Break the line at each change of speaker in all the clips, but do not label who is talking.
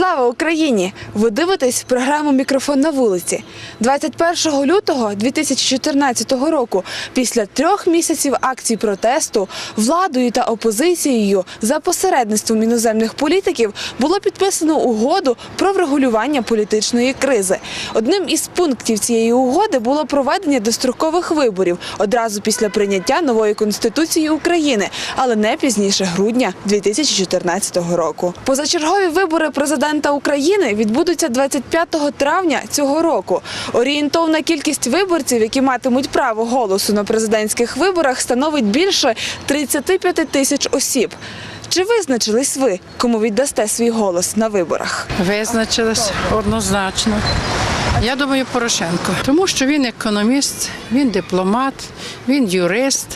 Україні! Ви дивитесь програму Мікрофон на вулиці. 21 лютого 2014 року, після трьох місяців акцій протесту, владою та опозицією за посередництвом іноземних політиків було підписано угоду про врегулювання політичної кризи. Одним із пунктів цієї угоди було проведення дострокових виборів одразу після прийняття нової конституції України, але не пізніше грудня 2014 року. Позачергові вибори президента України відбудуться 25 травня цього року. Орієнтовна кількість виборців, які матимуть право голосу на президентських виборах, становить більше 35 тисяч осіб. Чи визначились ви, кому віддасте свій голос на виборах?
Визначились однозначно. Я думаю, Порошенко, тому що він економіст, він дипломат, він юрист,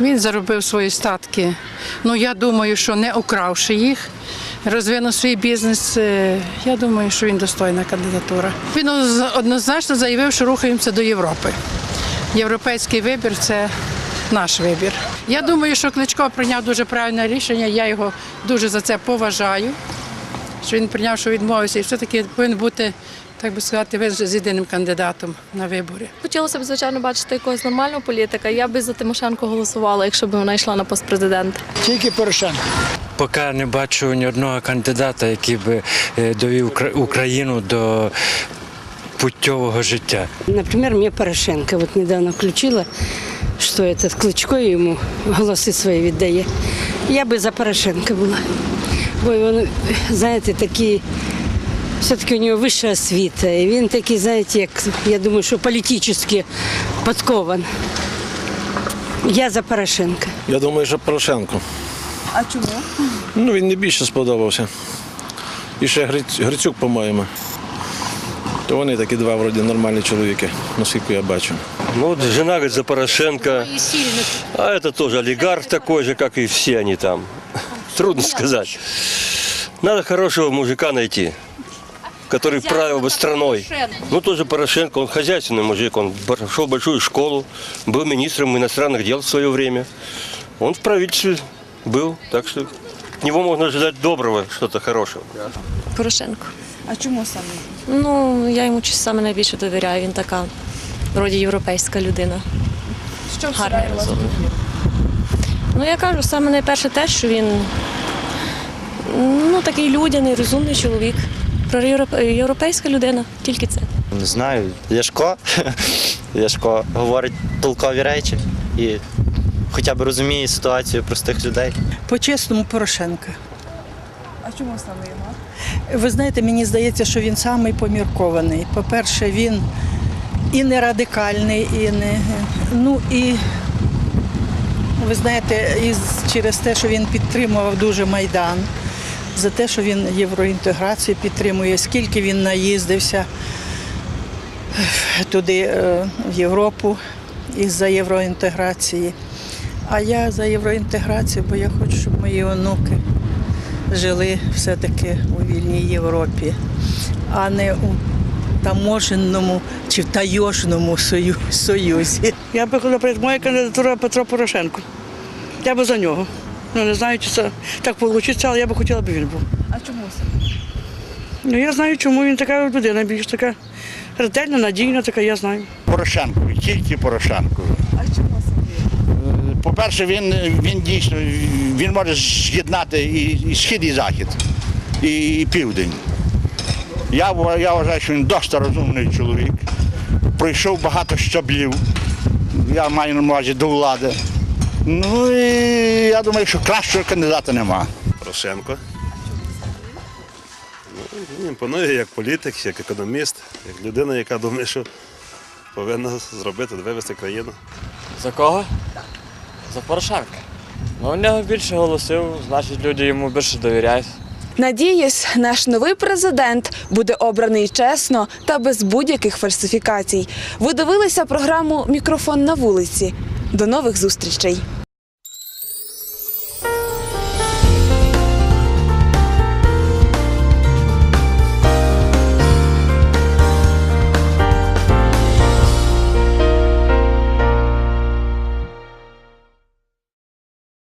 він заробив свої статки. Ну я думаю, що не укравши їх, розвинув свій бізнес. е, Я думаю, що він достойна кандидатура. Він однозначно заявив, що рухаємося до Європи. Європейський вибір це наш вибір. Я думаю, що Кличко прийняв дуже правильне рішення. Я його дуже за це поважаю що він прийняв, що відмовився, і все-таки повинен бути, так би сказати, ви з єдиним кандидатом на вибори.
Хотілося б, звичайно, бачити якогось нормального політика. Я би за Тимошенко голосувала, якщо б вона йшла на пост президента.
Тільки Порошенко.
Поки не бачу ні одного кандидата, який би е, довів Україну до путьового життя.
Например, мне Порошенко вот недавно включила, что этот Кличко ему голоси свої віддає. Я би за Порошенка була. Бо він, знаєте, такий, все-таки у нього вища освіта. І він такий, знаєте, як, я думаю, що політично подкован. Я за Порошенка.
Я думаю, що Порошенко.
А чому?
Ну, він не більше сподобався. І ще Гриць- Грицюк, по-моєму. То вони такі два вроді нормальні чоловіки, наскільки я бачу.
Ну вот жена говорит за Порошенко, а это тоже олигарх такой же, как и все они там. Трудно сказать. Надо хорошего мужика найти, который правил бы страной. Ну тоже Порошенко, он хозяйственный мужик, он прошел большую школу, был министром иностранных дел в свое время. Он в правительстве был, так что от него можно ожидать доброго, что-то хорошего.
Порошенко.
А чому саме?
Ну, я йому щось саме найбільше довіряю. Він така вроді європейська людина.
Що
Гарний розумний. Ну, я кажу, саме найперше те, що він ну, такий людяний, розумний чоловік. Проєвропе- Європейська людина, тільки це.
Не знаю, Ляшко. Ляшко говорить толкові речі і хоча б розуміє ситуацію простих людей.
По-чесному Порошенка.
А чому саме його?
Ви знаєте, мені здається, що він самий поміркований. По-перше, він і не радикальний, і не. Ну і ви знаєте, і через те, що він підтримував дуже Майдан, за те, що він євроінтеграцію підтримує, скільки він наїздився туди, е, в Європу із-за євроінтеграції. А я за євроінтеграцію, бо я хочу, щоб мої онуки жили все-таки у вільній Європі, а не у таможенному чи в тайожному союзі.
Я би хотіла, моя кандидатура Петро Порошенко. Я би за нього. Ну не знаю, чи це так вийде, але я би хотіла, б він був.
А чому саме?
Ну я знаю, чому він така людина більш така ретельна, надійна, така, я знаю.
Порошенко, тільки Порошенко.
А чому саме?
По-перше, він, він дійсно він може з'єднати і, і схід, і захід, і, і південь. Я, я вважаю, що він досить розумний чоловік. Пройшов багато щаблів. Я маю на увазі до влади. Ну і я думаю, що кращого кандидата нема.
Порошенко. Ну, Він імпонує як політик, як економіст, як людина, яка думає, що повинна зробити, вивести країну.
За кого? За Порошенка. Ну, у нього більше голосів, значить люди йому більше довіряють.
Надіюсь, наш новий президент буде обраний чесно та без будь-яких фальсифікацій. Ви дивилися програму Мікрофон на вулиці. До нових зустрічей.